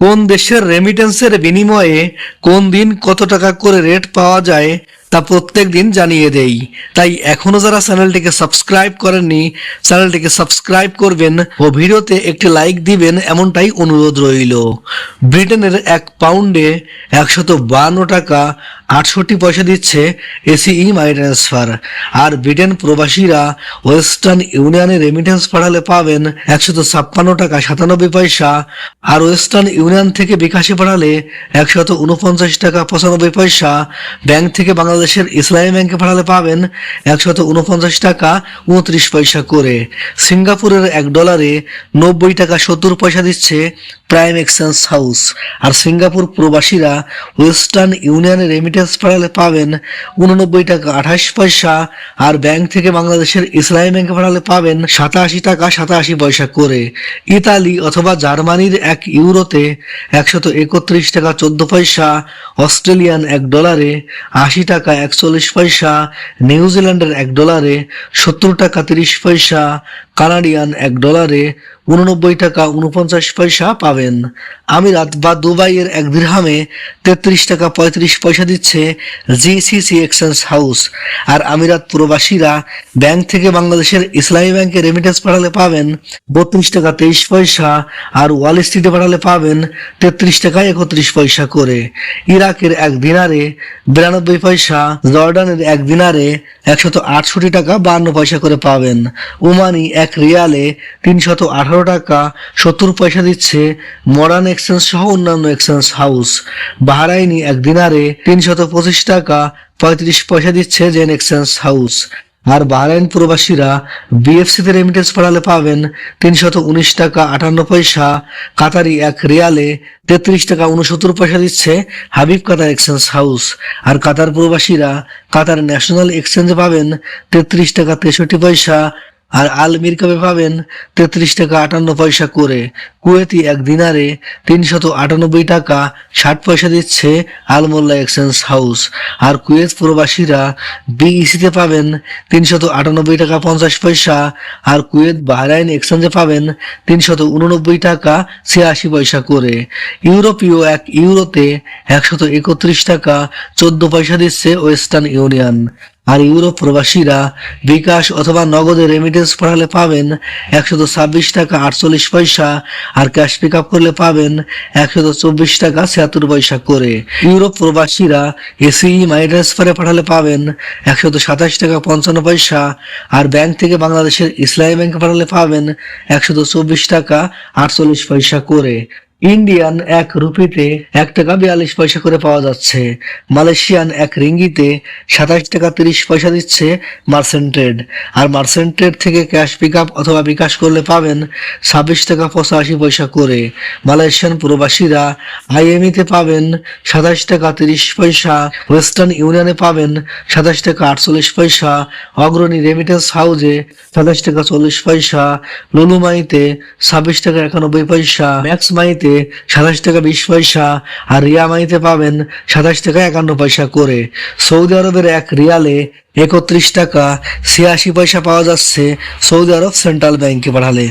কোন দেশের রেমিটেন্সের বিনিময়ে কোন দিন কত টাকা করে রেট পাওয়া যায় তা প্রত্যেক দিন জানিয়ে দেই। তাই এখনও যারা চ্যানেলটিকে সাবস্ক্রাইব করেননি, চ্যানেলটিকে সাবস্ক্রাইব করবেন ও ভিডিওতে একটি লাইক দিবেন এমনটাই অনুরোধ রইল। ব্রিটেনের এক পাউন্ডে একশত বান্ন টাকা আটষট্টি পয়সা দিচ্ছে এসিই মানি ট্রান্সফার আর ব্রিটেন প্রবাসীরা ওয়েস্টার্ন ইউনিয়নে রেমিটেন্স পাঠালে পাবেন একশত ছাপ্পান্ন টাকা সাতানব্বই পয়সা, আর ওয়েস্টার্ন ইউনিয়ন থেকে বিকাশে পাঠালে একশত উনপঞ্চাশ টাকা পঁচানব্বই পয়সা, ব্যাংক থেকে বাংলাদেশের ইসলামী ব্যাংকে পাঠালে পাবেন একশত উনপঞ্চাশ টাকা উনত্রিশ পয়সা করে। সিঙ্গাপুরের এক ডলারে নব্বই টাকা সত্তর পয়সা দিচ্ছে প্রাইম এক্সচেঞ্জ হাউস আর সিঙ্গাপুর প্রবাসীরা ওয়েস্টার্ন ইউনিয়নে রেমিটেন্স পাঠালে পাবেন উননব্বই টাকা আঠাশ পয়সা আর ব্যাংক থেকে বাংলাদেশের ইসলামী ব্যাংকে পাঠালে পাবেন সাতাশি টাকা সাতাশি পয়সা করে। ইতালি অথবা জার্মানির এক ইউরোতে একশত একত্রিশ টাকা চোদ্দ পয়সা, অস্ট্রেলিয়ান এক ডলারে আশি টাকা একচল্লিশ পয়সা, নিউজিল্যান্ডের এক ডলারে সত্তর টাকা তিরিশ পয়সা কানাডিয়ান এক ডলারে উননব্বই টাকা উনপঞ্চাশ পয়সা পাবেন। আমিরাত বা দুবাইয়ের এক দিরহামে তেত্রিশ টাকা পঁয়ত্রিশ পয়সা দিচ্ছে জিসিসি এক্সচেঞ্জ হাউস আর আমিরাত প্রবাসীরা ব্যাংক থেকে বাংলাদেশের ইসলামী ব্যাংকে রেমিটেন্স পাঠালে পাবেন বত্রিশ টাকা তেইশ পয়সা আর ওয়াল স্ট্রিটে পাঠালে পাবেন তেত্রিশ টাকা একত্রিশ পয়সা করে। ইরাকের এক দিনারে বিরানব্বই পয়সা, জর্ডানের এক দিনারে একশত আটষট্টি টাকা বান্ন পয়সা করে পাবেন। ওমানি এক রিয়ালে তিনশত আঠারো টাকা সত্তর পয়সা দিচ্ছে মডার্ন এক্সচেঞ্জ সহ অন্যান্য এক্সচেঞ্জ হাউস। বাহারাইনি এক দিনারে তিনশত পঁচিশ টাকা পঁয়ত্রিশ পয়সা দিচ্ছে জেন এক্সচেঞ্জ হাউস। আর বাহরাইন প্রবাসীরা বিএফসিতে রেমিটেন্স পাঠালে পাবেন তিনশত উনিশ টাকা আটান্ন পয়সা, কাতারি এক রিয়ালে তেত্রিশ টাকা উনসত্তর পয়সা দিচ্ছে হাবিব কাতার এক্সচেঞ্জ হাউস। আর কাতার প্রবাসীরা কাতার ন্যাশনাল এক্সচেঞ্জে পাবেন তেত্রিশ টাকা তেষট্টি পয়সা আর আল মিরকাবে পাবেন তেত্রিশ টাকা আটান্ন পয়সা করে। কুয়েতি এক দিনারে তিনশত আটানব্বই টাকা ষাট পয়সা দিচ্ছে আল মোল্লা এক্সচেঞ্জ হাউস। আর কুয়েত প্রবাসীরা বিইসিতে পাবেন তিনশত আটানব্বই টাকা পঞ্চাশ পয়সা। আর কুয়েত বাহরাইন এক্সচেঞ্জে পাবেন তিনশত উননব্বই টাকা ছিয়াশি পয়সা করে। ইউরোপীয় এক ইউরোতে একশত একত্রিশ টাকা চোদ্দ পয়সা দিচ্ছে ওয়েস্টার্ন ইউনিয়ন। আর ইউরোপ প্রবাসীরা বিকাশ অথবা নগদে রেমিটেন্স পাঠালে পাবেন একশত ছাব্বিশ টাকা আটচল্লিশ পয়সা আর ক্যাশ পিক আপ করলে পাবেন একশত চব্বিশ টাকা ছিয়াত্তর পয়সা করে। ইউরোপ প্রবাসীরা এসিই মানি ট্রান্সফারে পাঠালে পাবেন একশত সাতাশ টাকা পঞ্চান্ন পয়সা আর ব্যাংক থেকে বাংলাদেশের ইসলামী ব্যাংকে পাঠালে পাবেন একশত চব্বিশ টাকা আটচল্লিশ পয়সা করে। ইন্ডিয়ান এক রুপিতে এক টাকা বিয়াল্লিশ পয়সা করে পাওয়া যাচ্ছে। মালয়েশিয়ান এক রিঙ্গিতে সাতাশ টাকা তিরিশ পয়সা দিচ্ছে মার্সেন্ট ট্রেড আর মার্সেন্ট ট্রেড থেকে ক্যাশ পিক আপ অথবা বিকাশ করলে পাবেন ছাব্বিশ টাকা পঁচাশি পয়সা করে। মালয়েশিয়ান প্রবাসীরা আইএমইতে পাবেন সাতাশ টাকা তিরিশ পয়সা, ওয়েস্টার্ন ইউনিয়নে পাবেন সাতাশ টাকা আটচল্লিশ পয়সা, অগ্রণী রেমিটেন্স হাউজে সাতাশ টাকা চল্লিশ পয়সা, লুলুমাইতে ছাব্বিশ টাকা একানব্বই পয়সা, ম্যাক্স মাইতে সাতাশ টাকা বিশ পয়সা আর রিয়া মাইতে পাবেন সাতাশ টাকা একান্ন পয়সা করে। সৌদি আরবের এক রিয়ালে একত্রিশ টাকা ছিয়াশি পয়সা পাওয়া যাচ্ছে সৌদি আরব সেন্ট্রাল ব্যাংকে পাঠালে।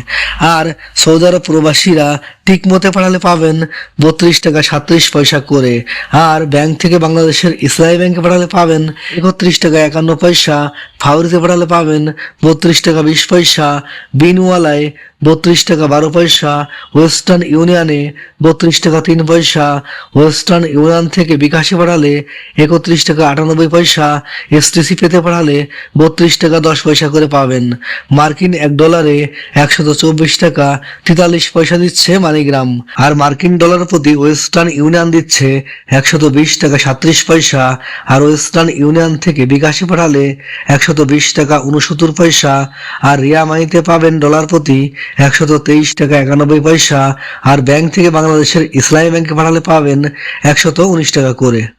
আর সৌদি আরব প্রবাসীরা টিকমতে পাঠালে পাবেন বত্রিশ টাকা সাত্রিশ পয়সা করে। আর ব্যাংক থেকে বাংলাদেশের ইসলামী ব্যাংকে পাঠালে পাবেন একত্রিশ টাকা একান্ন পয়সা ফাউরিতে পাঠালে পাবেন বত্রিশ টাকা বিশ পয়সা, বিনওয়ালায় বত্রিশ টাকা বারো পয়সা, ওয়েস্টার্ন ইউনিয়নে বত্রিশ টাকা তিন পয়সা। ওয়েস্টার্ন ইউনিয়ন থেকে বিকাশে পাঠালে একত্রিশ টাকা আটানব্বই পয়সা। এসটিসি পেতে পাঠালে বত্রিশ টাকা দশ পয়সা করে পাবেন। মার্কিন এক ডলারে একশত চব্বিশ টাকা তেতাল্লিশ পয়সা দিচ্ছে মানিগ্রাম। আর মার্কিন ডলার প্রতি ওয়েস্টার্ন ইউনিয়ন দিচ্ছে একশত বিশ টাকা সাত্রিশ পয়সা। আর ওয়েস্টার্ন ইউনিয়ন থেকে বিকাশে পাঠালে একশত বিশ টাকা উনসত্তর পয়সা। আর রিয়া মানিতে পাবেন ডলার প্রতি একশত তেইশ টাকা একানব্বই পয়সা। আর ব্যাংক থেকে বাংলাদেশের ইসলামী ব্যাংকে পাঠালে পাবেন একশত উনিশ টাকা করে।